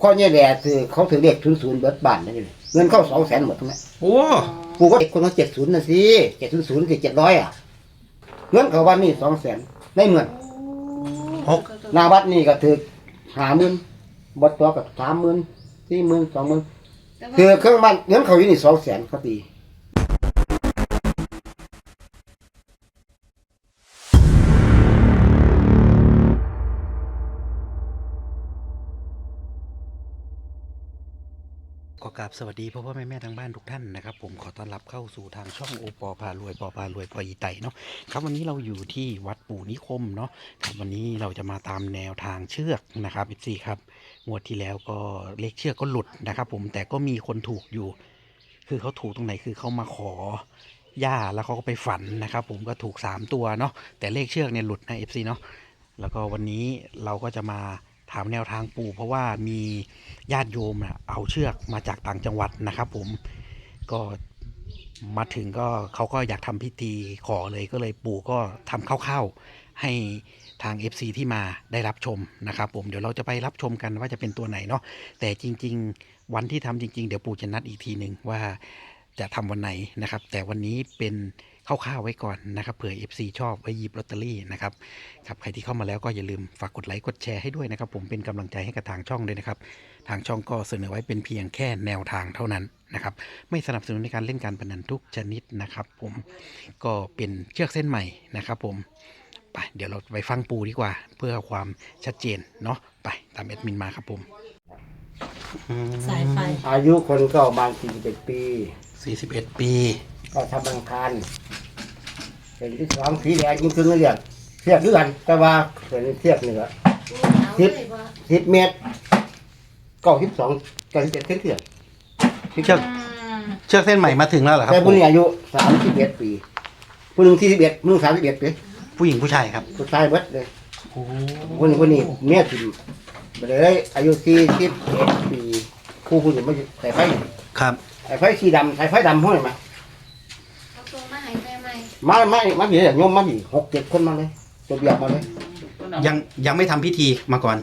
ข้อเนี่ยแหละคือเขาถือเลขศูนย์ศูนย์เบิดบ้านนั่นนี่เงินเข้าสองแสนหมดทั้งนั้นโอ้กูก็เด็กคนละเจ็ดศูนย์นะสิเจ็ดศูนย์ศูนย์คือเจ็ดร้อยอะเงินเขาวันนี้สองแสนได้เงินหกหนาวัดนี่ก็ถือหาหมื่นบัดตัวกับสามหมื่นสี่หมื่นสองหมื่นคือเครื่องบ้านเงินเขาอยู่นี่สองแสนเขาตี กราบสวัสดีพ่อพ่อแม่แม่ทางบ้านทุกท่านนะครับ ผมขอต้อนรับเข้าสู่ทางช่องโอปอพารวยปอพารวยปออีไตเนาะครับวันนี้เราอยู่ที่วัดปู่นิคมเนาะครับวันนี้เราจะมาตามแนวทางเชือกนะครับอีซีครับงวดที่แล้วก็เลขเชือกก็หลุดนะครับ ผมแต่ก็มีคนถูกอยู่ คือเขาถูกตรงไหนคือเขามาขอย่าแล้วเขาก็ไปฝันนะครับ ผมก็ถูก 3 ตัวเนาะแต่เลขเชือกเนี่ยหลุดนะ FC เนาะแล้วก็วันนี้เราก็จะมา ถามแนวทางปู่เพราะว่ามีญาติโยมนะเอาเชือกมาจากต่างจังหวัดนะครับผมก็มาถึงก็เขาก็อยากทำพิธีขอเลยก็เลยปู่ก็ทำคร่าวๆให้ทาง FC ที่มาได้รับชมนะครับผมเดี๋ยวเราจะไปรับชมกันว่าจะเป็นตัวไหนเนาะแต่จริง ๆ วันที่ทำจริง ๆ เดี๋ยวปู่จะนัดอีกทีหนึ่งว่าจะทำวันไหนนะครับ แต่วันนี้เป็น คร่าวๆไว้ก่อนนะครับเผื่อ FC ชอบไว้หยิบลอตเตอรี่นะครับครับใครที่เข้ามาแล้วก็อย่าลืมฝากกดไลค์กดแชร์ให้ด้วยนะครับ ผมเป็นกำลังใจให้กับทางช่องด้วยนะครับ ทางช่องก็เสนอไว้เป็นเพียงแค่แนวทางเท่านั้นนะครับไม่สนับสนุนในการเล่นการพนันทุกชนิดนะครับ ผมก็เป็นเชือกเส้นใหม่นะครับผมไปเดี๋ยวเราไปฟังปูดีกว่า เพื่อความชัดเจนเนาะไปตามแอดมินมาครับผมสายไฟอายุคนก็ประมาณสี่สิบเอ็ดปี 41 ปี ก็ทำบังคารเป็นที่สองสีแดงยิ่งขึ้นเรื่อยๆเทียบด้วยกัน แต่ว่าเป็นเทียบเหนือทิปสิบเมตรเก้าสิบสองเก้าสิบเจ็ดเส้นเทียบเชือกเชือกเส้นใหม่มาถึงแล้วเหรอครับแต่ผู้นี้อายุสามสิบเอ็ดปีผู้หนึ่งที่สิบเอ็ดผู้หนึ่งสามสิบเอ็ดปีผู้หญิงผู้ชายครับผู้ชายเบิดเลยโอ้ผู้นี้ผู้นี้เมียถิ่มไปเลยอายุสี่สิบเอ็ดปีคู่ผู้หญิงไม่ใส่ไฟครับใส่ไฟสีดำใส่ไฟดำห้อยมาเอาตัวมาให้แม่ใหม่มาไม่มาผีอย่างโยมมาผีหกเจ็ดคนมาเลยตัวเดียวมาเลยยังยังไม่ทำพิธีมาก่อน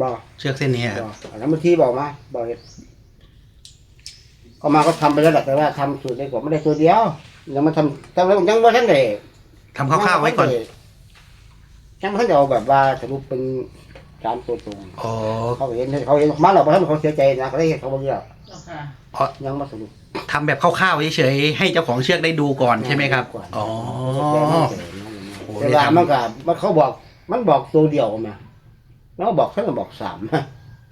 บ่เชือกเส้นนี้บครับอกอันนั้นบางทีบอกมาบอกเห็ดก็มาก็ทำไปแล้วแหละแต่ว่าทำสูตรได้กว่าไม่ได้ตัวเดียวยังมาทำทำแล้วยังว่าท่านเด็กทำคร่าวๆไว้ก่อนยังไม่ทันจะเอาแบบว่าสรุปเป็นสามตัวตรงอ๋อเขาเห็นเขาเห็นมาเราเพราะท่านเขาเสียใจนะเขาได้เห็นเขาบอกเยอะยังมาสรุป ทำแบบคร่าวๆเฉยๆให้เจ้าของเชือกได้ดูก่อนใช่ไหมครับก่อนอ๋อ โอ้แต่ว่ามันก็มันเขาบอก มันบอกตัวเดียวมาแล้วก็บอกท่านบอกสาม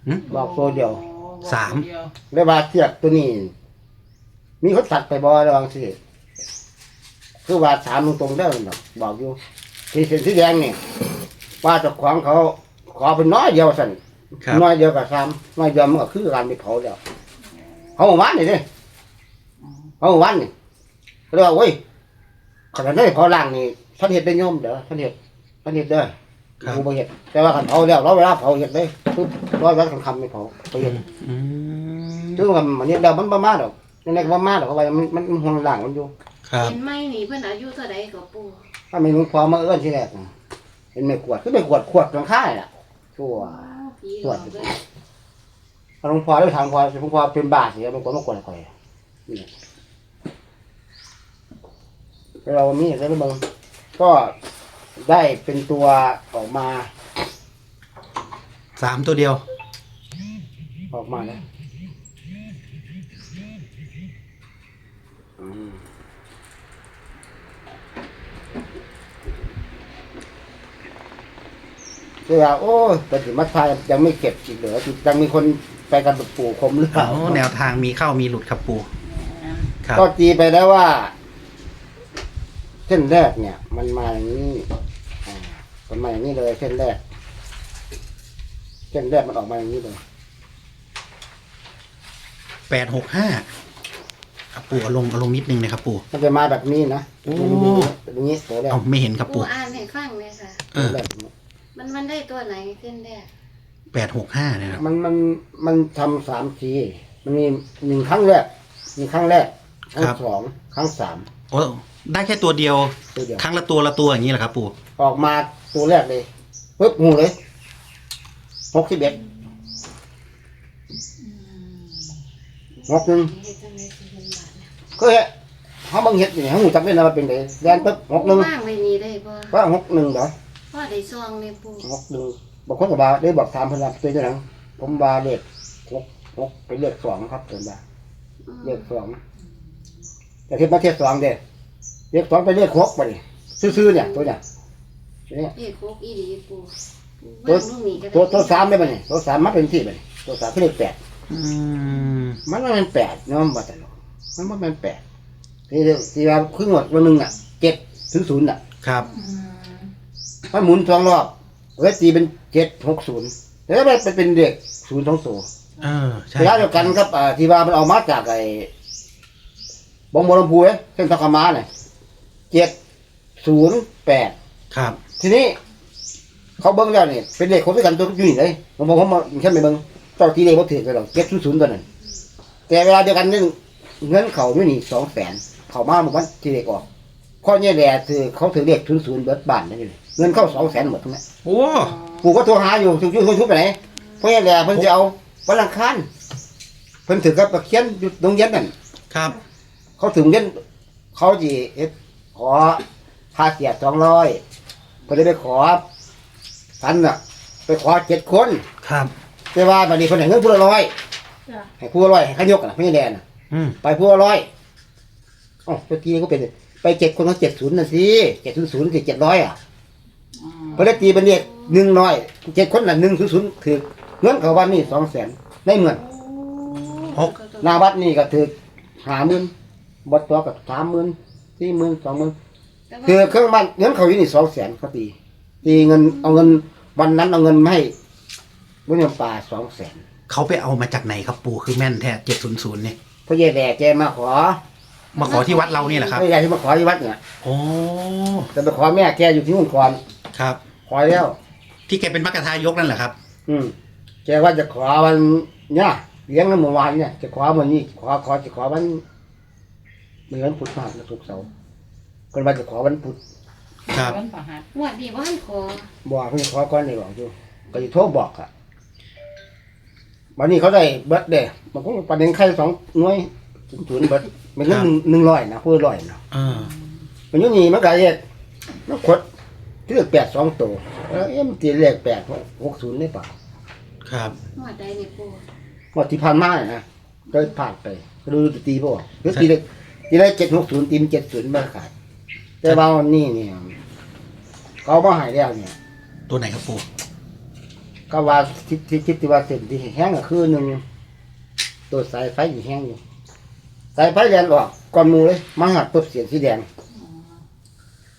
หึ บอกตัวเดียว สามเรียกว่าเทียบตัวนี้ มีเขาตัดไปบอระวังสิคือว่าถามตรงๆได้หรอกบอกอยู่ที่เส้นสีแดงนี่ว่าเจ้าของเขาขอเป็นน้อยเดียวสั่นครับ น้อยเดียวกับซ้ำน้อยเดียวมันก็คือการไปเผาเดียวเขาบอกวันนี่เลย เขาบอกวันนี่เรียกว่าโอ้ยขนาดนั้นเผาล่างนี่ท่านเห็ดได้โยมเด้อท่านเห็ดท่านเห็ดเด้อครับ กูบ่เห็ดแต่ว่าขันเผาแล้วเราเวลาเผาเห็ดเลยปุ๊บร้อยวันคำคำไม่เผาไปเห็ดอืมถึงว่ามันเนี่ยเดามันประมาณดอกยังไงก็ประมาณดอกเพราะว่ามันมันมันห่วงหลังมันอยู่ ครับ เห็นไหมนี่เพื่อนอายุเท่าใดกับปู่ถ้าไม่หลวงพ่อมาเอื้อนที่แรกน่ะเห็นไม่ขวดก็ไม่ขวดขวดหลังค่าน่ะชั่ว ผีหลอกเลยพอหลวงพ่อได้ถามพ่อหลวงพ่อเป็นบาทเสียมันก็มากวดคอยนี่ เรามีอะไรบ้างก็ได้เป็นตัวออกมาสามตัวเดียว ออกมาแล้วอืมคือว่าโอ้ยแต่ถึงมัดทายยังไม่เก็บอีกเหลือยังมีคนไปกันแบบปู่คมหรือเปอ๋ล่าอแนวทางมีเข้ามีหลุดครับปูครับ ก็ตีไปแล้วว่าเส้นแรกเนี่ย มันมาอย่างนี้อ่ามันมาอย่างนี้เลย เส้นแรก เส้นแรกมันออกมาอย่างนี้เลยแปดหกห้าครับปูเอาลงเอาลงนิดนึงนะครับปูมันจะมาแบบนี้นะโอ้อย่างนี้ตัวแรกเอาไม่เห็นครับปู่ปูอ่านให้ฟังเลยค่ะ เอตัวอแรกมันมันได้ตัวไหนขึ้นแรกแปดหกห้าเนี่ยนะครับมันมันมันทำสามทีมันมีหนึ่งครั้งแรกมีครั้งแรกครั้งสองครั้งสาม โอ้ได้แค่ตัวเดียว ตัวเดียว ครั้งละตัวละตัวอย่างนี้เหรอครับ ปูออกมาตัวแรกเลยปึ๊บงูเลยหกสิบเอ็ดหกหนึ่งเฮ็ดจังได๋สิเห็นบาทเนี่ยก็เฮ็ดเขาบังเฮ็ดนี่เขาหูจักได้นะว่าเป็นไงแดนปุ๊บหกหนึ่งว่างไว้นี่ได้บ่ว่าหกหนึ่งเหรอพ่อได้ซองเนี่ยปูหกหนึ่งบางคนก็บาได้บอกถามเพิ่นว่าตัวเจ้าหนังผมบาเลขหกหกเป็นเลขสองครับเพิ่นว่าอืมเลขสอง แต่เทศมาเทศสองเด้เลขสองเป็นเลขหกไปดิซื่อๆเนี่ยตัวเนี่ยเนี่ยเฮ็ดโคกอีหลีปูปูตัวว่างลูกนี่ก็ได้ตัวตัวสามได้ปะเนี่ยตัวสามมาเป็นที่ไปตัวสามเป็นเลขแปดอืมมันไม่เป็นแปดเนาะมันบ่ตลกมันไม่เป็นแปดที่เรียกที่ว่าครึ่งหมดวันหนึ่งอะเจ็ดถึงศูนย์อะครับมันหมุนสองรอบเลยตีเป็นเจ็ดหกศูนย์แล้วมันเป็นเด็กศูนย์สองตัวเออใช่เวลาเดียวกันครับอ่าที่ว่ามันเอามาจากไอ้ บองบอลำพูเอ้ยเส้นทางขมาเนี่ยเจ็ดศูนย์แปดครับทีนี้ เขาเบิ้งแล้วนี่เป็นเลขคนด้วยกันตัวอยู่นี่เลยผมบอกผมมาแค่ไม่เบิ้งเจ้าทีเลขเขาถือกันหรอกเจ็ดศูนย์ศูนย์ตัวนั้นแต่เวลาเดียวกันนี่เงินเขาอยู่นี่สองแสนเขามาเมื่อวันที่เลขออกข้อเนี่ยแหละคือเขาถือเลขศูนย์ศูนย์เบิดบ้านนั่นนี่เงินเข้าสองแสนหมดทั้งนั้นโอ้ปู่ก็โทรหาอยู่ทุกยุคทุกไปไหนเพราะเนี่ยแหละเพิ่นจะเอาวันอังคารเพิ่นถือกับเขียนอยู่ตรงเย็นนั่นครับ เขาถึงเย็นเขาจีเอ็ดขอค่าเสียสองร้อยเพิ่นเลยไปขอพันน่ะ ไปขอเจ็ดคนครับ แต่ว่าบัดนี้เพิ่นให้เงินผู้ละร้อยให้ผู้ละร้อยให้เขายกน่ะไม่ใช่แดนน่ะอืมไปผู้ละร้อยอ๋อเมื่อกี้ก็เป็น ไปเจ็ดคนเขาเจ็ดศูนย์น่ะสิเจ็ดศูนย์ศูนย์คือเจ็ดร้อยอะเพิ่นเลยตีเป็นเลขหนึ่งร้อยเจ็ดคนน่ะหนึ่งศูนย์ศูนย์ถือเงินเขาวันนี้สองแสนในเงิน หก หนาวัดนี่ก็ถือหาหมื่น บัดตัวกับสามหมื่นสี่หมื่นสองหมื่นแต่ว่าคือเครื่องบ้านเงินเขาอยู่นี่สองแสนเขาตีตีเงินเอาเงินวันนั้นเอาเงินมาให้บุญยมป่าสองแสนเขาไปเอามาจากไหนครับปู่คือแม่นแท้เจ็ดศูนย์ศูนย์เนี่ยพ่อใหญ่แดกแกมาขอมาขอที่วัดเราเนี่ยแหละครับพ่อใหญ่ที่มาขอที่วัดเนี่ยโอ้แต่ไปขอแม่แกอยู่ที่นู่นก่อนครับ ขอแล้ว ที่แกเป็นมักกะทายกนั่นแหละครับ อืมแกว่าจะขอวันเนี่ยเลี้ยงกันเมื่อวานเนี่ยจะขอวันนี้ขอขอจะขอวันเมื่อวันพุธมากนะทุกร์เสาร์คนว่าจะขอวันพุธครับ วันประหัสงวดนี้บ่ทันขอบอกเพิ่นขอก่อนนี่บอกอยู่ก็จะโทรบอกอะวันนี้เขาได้เบิดเด้บางคนประเด็นไข่สองหน่วยศูนย์ศูนย์เบิดมันเงินหนึ่งร้อยนะพูดร้อยนะเออมันอยังนี่มันก็เรียกมันขดที่เลขแปดสองตัวแล้วเอ๊ะมันตีเลขแปดหกศูนย์ได้เปล่า ครับ งวดใดนี่ปูหมดที่ผ่านมาเนี่ยนะก็ผ่านไปก็ดูจะตีป่ะหรือตีเลข ตีเลขเจ็ดหกศูนย์ตีมเจ็ดศูนย์มาขาย แต่ว่าวันนี้เนี่ยเขามาใหายแล้วเนี่ย ตัวไหนครับปู่ก็ว่าทิศทิศทิศที่ว่าเส้นที่แห้งก็คือหนึ่งตัวสายไฟอยู่แห้งอยู่สายไฟแดงออกก่อนหมูเลย มาหัดปุ๊บเสียงสีแดง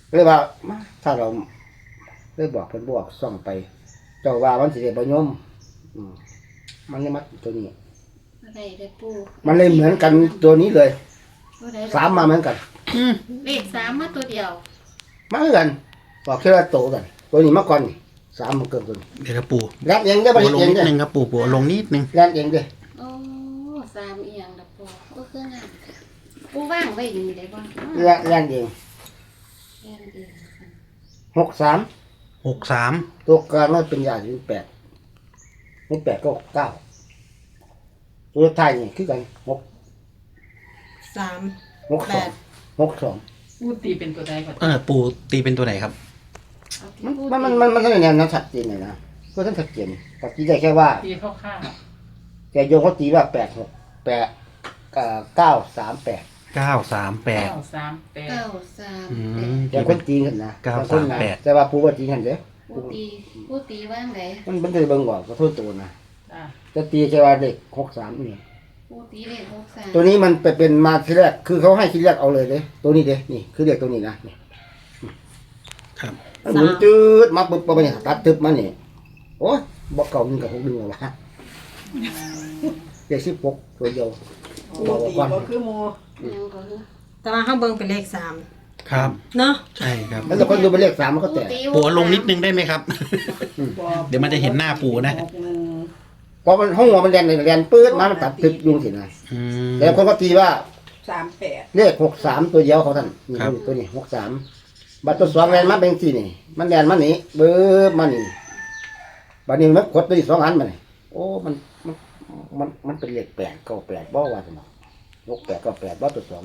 เลยว่ามาถ้าเราเลยบอกเพิ่นบอกส่องไป เจ้าว่ามันสิได้บ่ยมอืมมันเลยมัดตัวนี้บ่ได้เด้อปูมันเลยเหมือนกันตัวนี้เลย บ่ได้สามมาเหมือนกัน อืมเลขสามมาตัวเดียว มาเหมือนกันบอกแค่ว่าโตกัน ตัวนี้มาก่อนนี่สามมันเกินตัวนี้เดี๋ยวครับปู่รัดเองได้อบ่ปู่ได้ลงเองนิดได้อนึงครับปู่ปู่ลงนิดนึงรัดเองเด้อโอ้สามเอียงละปูก็คืองามปูว่างไว้นี่ได้บ่รัดรัดเองแค่นั้นเองหกสามหกสามตัวกลางนั่นเป็นยาอยู่แปดนี่แปดก็เก้าตัวท้ายนี่คือกันหก สามหกสองหกสองพูดตีเป็นตัวใดก่อนเออปู่ตีเป็นตัวไหนครับเอาที่มันปูมันมันมันมันแนวนั้นชัดเจนเลยนะก็ท่านชัดเจนแต่ตีได้แค่ว่า ตีเข้าข้างแต่โยมเขาตีว่าแปดหกแปดเอ่อเก้าสามแปดเก้าสามแปดเก้าสามแปดเก้าสามอืแปมดแต่คนตีกันนะเก้าแต่คนนะสามแปด แต่ว่าผู้ว่าตีกันเด้อปูตีปูตีว่างไดมันมันจะเบิ่งบอกก็โทษตัวนะจ้าจะตีแค่ว่าเด็กหกสามนี่ ปูตีเลขหกสามตัวนี้มันไปเป็นมาทีแรก คือเขาให้ทีแรกเอาเลยเลยตัวนี้เด้นี่ คือเด็กตัวนี้นะนี่ครับ มันหมุนจืดมาปุ๊บปุ๊บเนี่ยตัดตึบมานี่โอ้ยบอกเก่ามันกับหกดึงเอาวะเด็กสิบหกตัวเดียวบอกว่าก่อนคือโมยังก็คือแต่ว่าข้างเบิ่งเป็นเลขสามครับ เนาะใช่ครับแล้วแต่คนดูเป็นเลขสามมันก็แตกปู่เอาลงนิดนึงได้ไหมครับ เดี๋ยวมันจะเห็นหน้าปู่นะ เพราะมันห้องหัวมันแดนในแดนปื้ดมามันตัดตึบยุงสินะอืม แต่คนก็ตีว่าสามแปดเลขหกสามตัวเดียวเขาท่านนี่ครับ ตัวนี้หกสามบัตรตัวสองแลนมาเป็นสี่นี่ มันแลนมานี่เบิ้มานี่บัตรนี้มันกดไปอีกสองอันมานี่โอ้มันมันมันมันเป็นเลขแปดเก้าแปดบ่ว่าสมองหกแปดเก้าแปดบ่ตัวสอง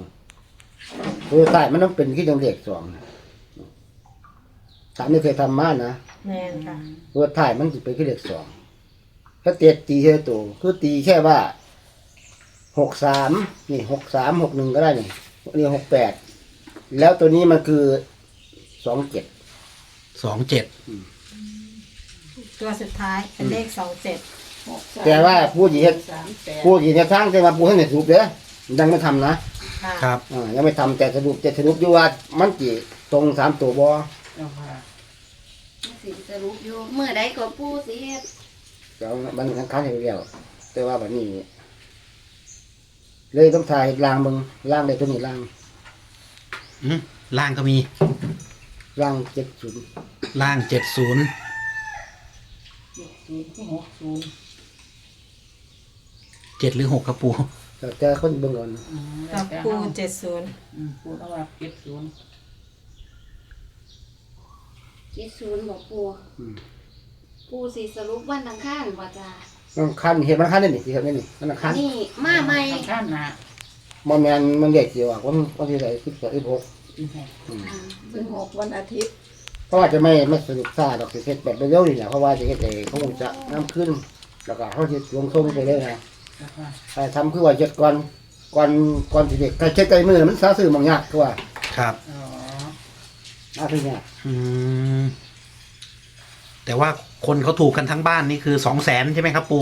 คือใต้มันต้องเป็นที่จังเลขสองตามที่เคยทำมานะ แม่นค่ะตัวถ่ายมันจะเป็นที่เลขสอง ถ้าเตียตีแค่ตัวคือตีแค่ว่าหกสามนี่หกสามหกหนึ่งก็ได้นี่นี่หกแปดแล้วตัวนี้มันคือสองเจ็ดสองเจ็ดตัวสุดท้ายเป็นเลขสองเจ็ดหกสมแต่ว่าผู้หญิงเฮ็ดสามแปดผู้หญิงจะสร้างแต่ว่าผู้ให้เนี่ยสรุปเด้อยังไม่ทำนะค่ะครับอ่ายังไม่ทำแต่สรุปจะสรุปอยู่ว่ามันกี่ตรงสามตัวบอเจ้าค่ะสิสรุปอยู่เมื่อใดก็ปูสิ เฮ็ดเดี๋ยวมันค้างอย่างเดียว แต่ว่าแบบนี้ เลยต้องถ่ายล่างมึงล่างได้ตัวนี้ล่างอืมล่างก็มี ล่างเจ็ดศูนย์ล่างเจ็ดศูนย์เจ็ดศูนย์ที่หกศูนย์เจ็ดหรือหกครับปูแต่แต่คนเบิ่งก่อนอืมกับแต่ปูเฮาเจ็ดศูนย์อืมปูเอาว่าเจ็ดศูนย์ เจ็ดศูนย์บอกปู ปูสิสรุปวันอังคารว่าจ้ามันคันเห็นมันคันได้นี่ที่เห็นได้นี่มันคันนี่มาใหม่ข้างหน้ามันแมนมันเด็กเสียวอะวันวันที่ไหนสิบสองสิบหกอืมสิบหกวันอาทิตย์เพราะว่าจะไม่ไม่สรุปซาดอกสิเฮ็ดแบบเร็วๆนี่แหละเพราะว่าจะเฮ็ดเองเขาคงจะน้ำขึ้นแล้วก็เขาจะลงทรงไปเลยนะเจ้าค่ะแต่ทำคือว่าเจ็ดก่อนก่อนก่อนสิเด็กใกล้เช็ดใกล้มือมันสาซื้อมองยากคือว่าครับอ๋ออาซื้อยากอืมแต่ว่า คนเขาถูกกันทั้งบ้านนี่คือสองแสนใช่ไหมครับปู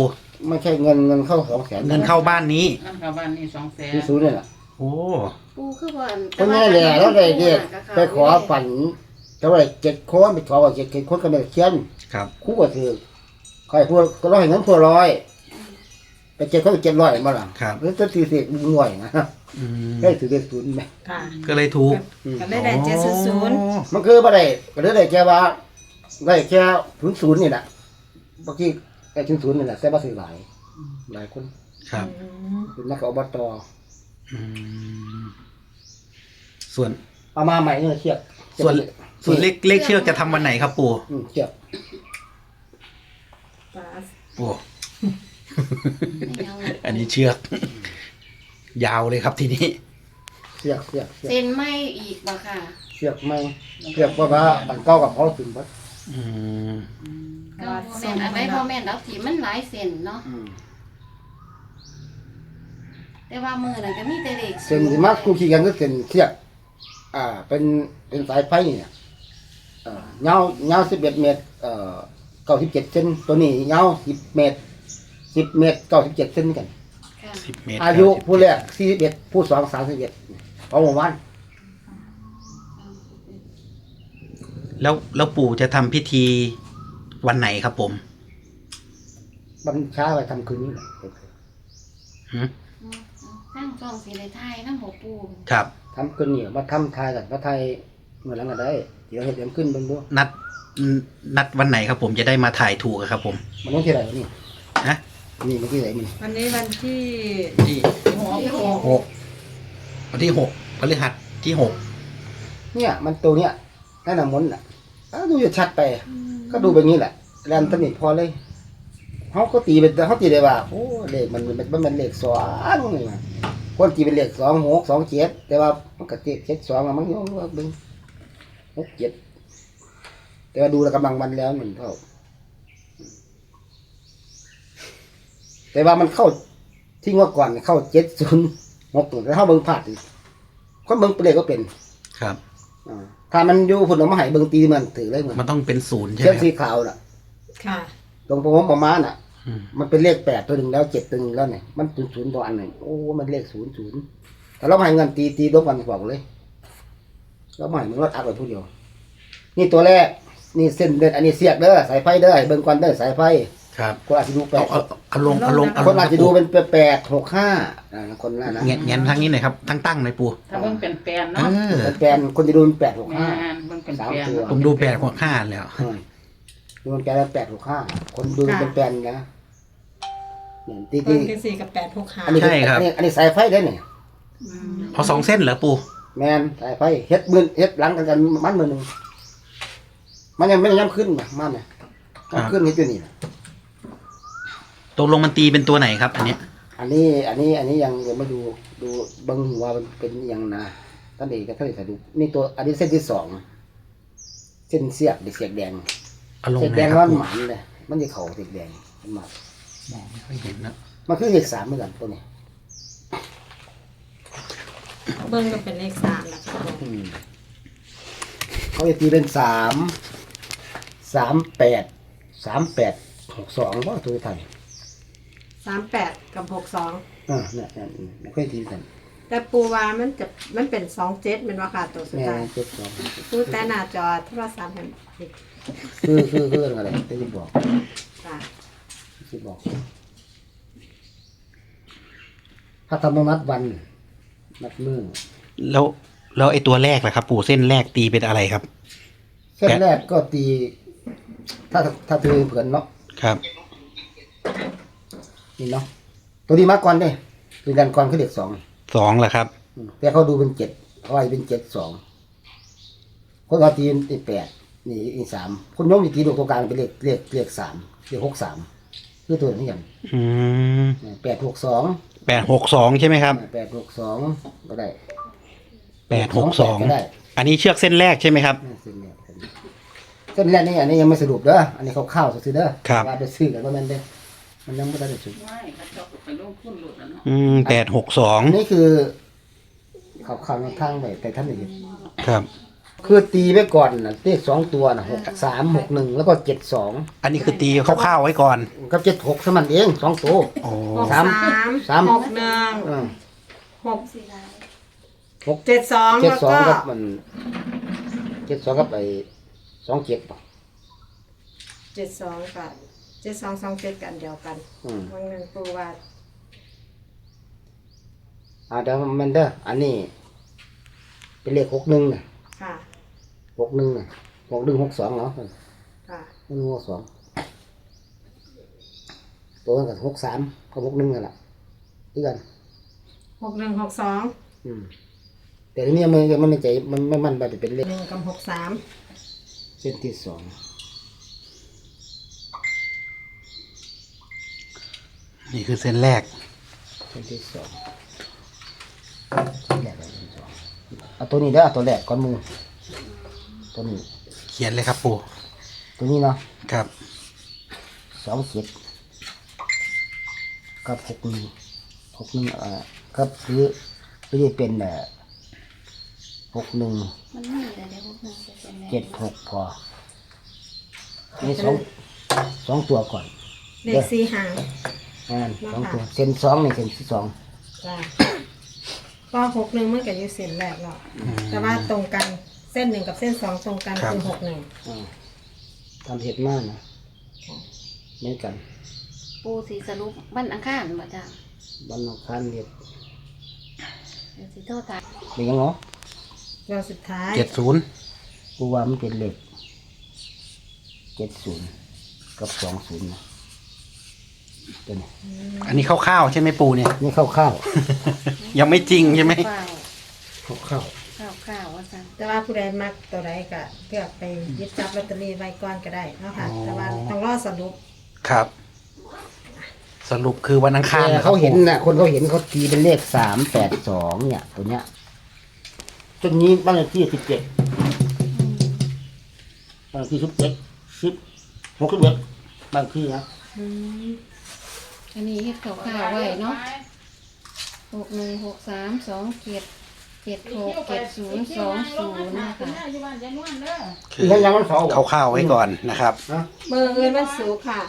ไม่ใช่เงินเงินเข้าสองแสนเงินเข้าบ้านนี้นั่นค่ะบ้านนี้สองแสนที่ศูนย์นี่แหละโอ้ปูคือบ่อนคนนี้แหละแล้วได้เด็กไปขอฝันแต่ว่าเจ็ดคนไปขอว่าเจ็ดเจ็ดคนก็ไม่ได้เขียนครับคู่ก็คือใครพูดก็ร้อยเงินพัวร้อยไปเจ็ดคนเจ็ดร้อยมาละครับแล้วจะตีเสียงหน่วยนะอืมได้ถือเลขศูนย์ไหมค่ะก็เลยถูกก็เลยได้เจ็ดศูนย์ศูนย์มันคือบ่ได้ก็เลยได้แค่ว่า ได้แค่ศูนย์ศูนย์นี่แหละเมื่อกี้ไอ้ศูนย์ศูนย์นี่แหละแต่ว่าซื้อหลายหลายคนครับอืมเป็นนักอบตอืมส่วนเอามาใหม่เนี่ยเทียบส่วนส่วนเลขเลขเชือกจะทำวันไหนครับปูอืมเทียบปลาโอ้อันนี้เชือก ยาวเลยครับทีนี้เสียกเสียกเสียกเซ็นไม่อีกบ่ค่ะเสียกไม่เสียกว่าว่าอันเก่ากับเขาถึงบัด อืมก็บ่แม่นอะไรบ่แม่นเอาที่มันหลายเส้นเนาะอืมแต่ว่ามือนั่นก็มีแต่เลขเส้นที่มัดคู่ขี้กันก็เส้นเสียกอ่า เป็นเป็นสายไฟเนี่ยเอ่อยาวยาวสิบเอ็ดเมตร เอ่อเก้าสิบเจ็ดเซนตัวนี้ยาวสิบเมตรสิบเมตรเก้าสิบเจ็ดเซนกัน ค่ะสิบเมตรอายุผู้แรกสี่สิบเอ็ดผู้สองสามสิบเอ็ดเอาหมู่บ้าน แล้วแล้วปู่จะทำพิธีวันไหนครับผมบัญชาไปทำคืนนี้แหละหืมตั้งกล้องสิได้ถ่ายนำบ่ปูครับ ทำคืนนี้มาทำทายกันมาทายเมื่อหลังก็ได้ เดี๋ยวเห็นเดี๋ยวขึ้นเบนดูนัดนัดวันไหนครับผมจะได้มาถ่ายถูกอะครับผม มันต้องที่ไหนวะนี่ฮะ นี่มันที่ไหนมันวันนี้วันที่ที่หัวโปหกวันที่หกพฤหัสที่หกเนี่ยมันตัวเนี้ยนั่นน่ะมนต์น่ะ อ้าวดูจะชัดไป ก็ดูแบบนี้แหละแรมตำหนิพอเลยเขาก็ตีเป็นเขาตีได้ว่าโอ้เลขมันมันมันมันเลขสองนี่นะคนตีเป็นเลขสองหกสองเจ็ดแต่ว่ามันก็เจ็ดเจ็ดสองอะมันโยงว่าเบึงหกเจ็ดแต่ว่าดูแล้วกำลังมันแล้วมันเท่า แต่ว่ามันเข้าที่งวดก่อนเข้าเจ็ดศูนย์หกแล้วเข้าเบิ้งพลาดอีกคนเบิ้งเปลก็เป็น ครับอ่า ถ้ามันอยู่ผลออกมาใหายเบิ้งตีมันถือเลยเหมือนมันต้องเป็นศูนย์ใช่ไหเส้มนคสีรับขาวน่ะ ค่ะ ตรงผมประมาณน่ะ อืมมันเป็นเลขแปดตัวหนึ่งแล้วเจ็ดตัวหนึ่งแล้วเนี่ยมันศูนย์ศูนย์ตัวอันหนึ่งโอ้มันเลขศูนย์ศูนย์แต่เราไม่ให้เงินตีตีลบกันบอกเลยเราไม่ให้มันลดอัพไปผู้เดียว นี่ตัวแรกนี่เส้นเดินอันนี้เสียกเด้อสายไฟเด้อให้เบิ่งก่อนเด้อสายไฟ ครับคนอาจจะดูแปเอาดเอาเอาลงเอาลงเอาลคนงอาจจะดูเป็นแปดหกห้าอ่าคนนั้นนะเงี้ยเงี้ยทั้งนี้หน่อยครับทั้งตั้งเลยปู่ถ้าเบิ่งเป็นแปลนเอเนาะอเป็นแปดคนจะดูเป็นแปดหกงห้าานเบิ่งเป็นสามแปลนตัว ผมดูแปดหัวห้าแล้วดูเป็นแปดแปดหกห้าคนดูเป็นแปดนะเนี่ยตีเพิ่ตีมเป็นสี่กับแปดหกห้าอันนี้อันนี้อันนี้สายไฟได้เนี่ยอืมเอาสองเส้นเหรอปู่แมนสายไฟเฮ็ดมือเฮ็ดหลังกันกันมันมือหนึ่งมันยังไม่ได้ย้ำขึ้นนะมันเนี่ยย้ำขึ้นเฮ็ดอยู่นี่น่ะ ตกลงมันตีเป็นตัวไหนครับ อันเนี้ยอันอันนี้อันนี้อันนี้ยังยังไม่ดูดูเบิ้งว่ามันเป็นอยังนะท่านเอกก็ท่านเอกสรุปนี่ตัวอันนี้เส้นที่สองเส้นเสียบเด็กเสียกแดงอารมเสียณ์กไหแดนงครัว่าบปู่หมันเลยมันจะเข่าเสียกแดงมันมามองไม่ค่อยเห็นนะมันคือเลขสามเหมือนกันตัวนี้เบิ้งก็เป็นเลขสามนะคะ อืมเขาจะตีเป็นสามสามแปดสามแปดหกสองว่าตัวไทย สามแปดกับหกสองอ่าเนี่ยเนี่ยไม่ค่อยตีกันแต่ปูว่ามันจะมันเป็นสองเจ็ดเป็นว่าค่ะตัวสุดแม่ท้ายเจ็ดสองพูดแต่หน้าจอโทรศัพท์เห็นอีกคือคือคืออะไรที่บอกค่ะที่บอก ถ้าทำนัดวันนัดมือแล้วแล้วไอ้ตัวแรกล่ะครับ ปู่เส้นแรกตีเป็นอะไรครับ เส้นแรกก็ตี ถ้าถ้าถือเผื่อนเนาะครับ นี่เนาะตัวนี้มาก่อนเด้คือกันก่อนคือเด็กสองสองเหรอครับอืมแต่เขาดูเป็นเจ็ดเขาไว้เป็นเจ็ดสองคนเขาตีเป็นแปดนี่อีกสามคนโน้มตีดูตัวกลางเป็นเลขเลขเลขสามเลขหกสามคือตัวนี้อย่างอืมแปดหกสองแปดหกสองใช่ไหมครับแปดหกสองก็ได้แปดหกสองก็ได้ อันนี้เชือกเส้นแรกใช่ไหมครับเส้นแรกเส้นแรกนี่อันนี้ยังไม่สรุปเด้อ อันนี้เขาเข้าวๆซื้อเด้อครับ ว่าไปซื้อกันว่ามันเด้อ มันยังไม่ได้สรุปไม่กระจกไปลงทุนหลุดแล้วเนาะอืมแปดหกสองนี่คือเขาเข้าวๆทางไปแต่ท่านเห็นครับ คือตีไว้ก่อนนะเลขสองตัวนะหกสามหกหนึ่งแล้วก็เจ็ดสองอันนี้คือตีคร่าวๆไว้ก่อนกับเจ็ดหกเท่านั้นเองสองตัว โอ้หกสาสามมสาม หกหนึ่งอ่าหกสีลายเจ็ดสองเจ็ดแล้วสองก็กับมันเจ็ดสองกับไอ้สองเจ็ดป่ะเจ็ดสองกับ เจ็ดสองสองเจ็ดกันเดียวกันอืม วันหนึ่งปูว่าอ่าเดี๋ยวมันเด้ออันนี้ เป็นเลขหกหนึ่งนะค่ะหกหนึ่งนะหกหนึ่งหกสองเนาะค่ะหนึ่งหกสองตัวนั้นกับหกสามกับหกหนึ่งกันละคือกัน หกหนึ่งหกสองอืม แต่ทีนี้มันมันไม่ใจมันไม่มันไปเป็นเลขหนึ่งกับหกสาม เส้นที่สอง นี่คือเส้นแรก เส้นที่สองแรกเลยเส้นสองเอาตัวนี้เด้อเอาตัวแรกก่อนมือตัวนี้ เขียนเลยครับปู่ตัวนี้เนาะครับสองเจ็ดกับหกหนึ่งหกหนึ่งอ่าครับคือไม่ได้เป็นเอ่อหกหนึ่งมันมีแต่เดี๋ยวพวกนึงจะเป็นแม่เจ็ดหกพอนี่สองสองตัวก่อน เลขสี่หาง อ่านสองตัวเส้นสองนี่เส้นที่สองจ้าก็หกหนึ่งมันกับยูเส้นแรกแล้วแต่ว่าตรงกันเส้นหนึ่งกับเส้นสองตรงกันครับ คือหกหนึ่งอ่าทำเห็ดมากนะเหมือนกันปูสีสรุปวันอังคารบ่จ้าวันอังคารเห็ดเดี๋ยวสิโทษตามเป็นยังไงตัวสุดท้ายเจ็ดศูนย์กูว่ามันเป็นเหล็กเจ็ดศูนย์กับสองศูนย์นะ ตัวนี้อันนี้คร่าวๆใช่ไหมปู่เนี่ย นี่เข้าข้าวยังไม่จริงใช่ไหมเปล่าเข้าข้าวข้าวข้าวว่าสั่นแต่ว่าผู้ใดมักตัวใดก็เลือกไปหยิบจับลอตเตอรี่ไว้ก่อนก็ได้เนาะค่ะแต่ว่าต้องรอสรุปครับ สรุปคือวันอังคารแต่นะครัเขาบเห็นปู่น่ะคนเขาเห็นเขาตีเป็นเลขสามแปดสองเนี่ย ตัวเนี้ยจนนี้บ้านเลขที่สิบเจ็ดบ้านเลขที่สิบเจ็ดสิบหกสิบเอ็ดบ้านเลขที่นะอั นนี้เฮ็ดข้าวข้าวไว้เนาะหกหนึ่งหกสามสองเจ็ดเจ็ดหกเจ็ดศูนย์สองศูนย์นะคะอยู่บ้านยายนวลเด้อคือยังยังมันสอง คร่าวๆไว้ก่อนนะครับนะเมื่อเงินวันศุกร์ค่ะ